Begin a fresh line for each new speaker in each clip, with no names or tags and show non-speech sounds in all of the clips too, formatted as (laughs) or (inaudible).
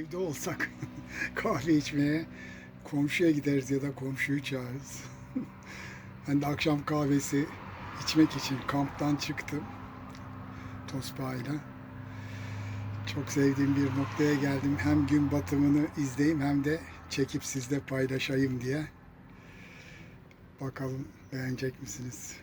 evde olsak (laughs) kahve içmeye komşuya gideriz ya da komşuyu çağırırız. (laughs) ben de akşam kahvesi içmek için kamptan çıktım. Tospa'yla. Çok sevdiğim bir noktaya geldim. Hem gün batımını izleyeyim hem de çekip sizle paylaşayım diye. Bakalım beğenecek misiniz?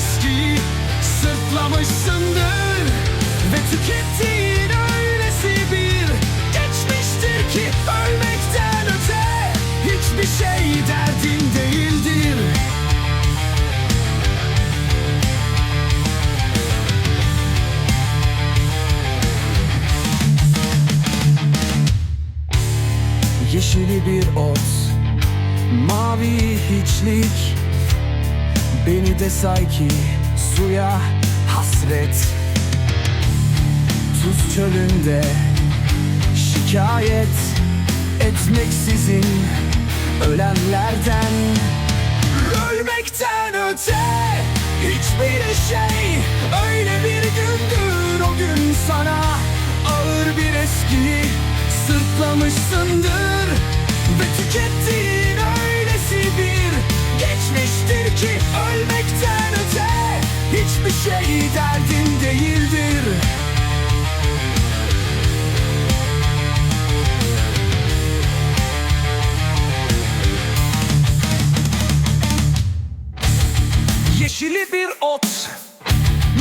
Eski sırtlamışsındır. Ve tükettiğin öylesi bir geçmiştir ki Ölmekten öte hiçbir şey derdin değildir. Yeşili bir ot Mavi hiçlik Beni de say ki suya hasret. Tuz çölünde şikayet etmeksizin ölenlerden. Ölmekten öte hiçbir şey şey derdin değildir. Yeşili bir ot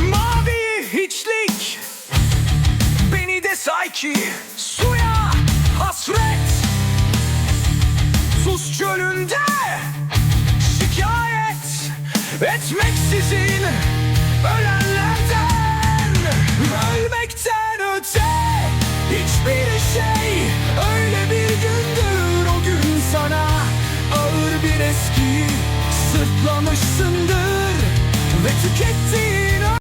Mavi hiçlik. Beni de say ki Suya hasret. Sus çölünde Şikayet Etmeksizin Ölenlerden Ölmekten öte Hiçbir şey. Öyle bir gündür o gün sana Ağır bir eski Sırtlamışsındır. Ve tükettiğin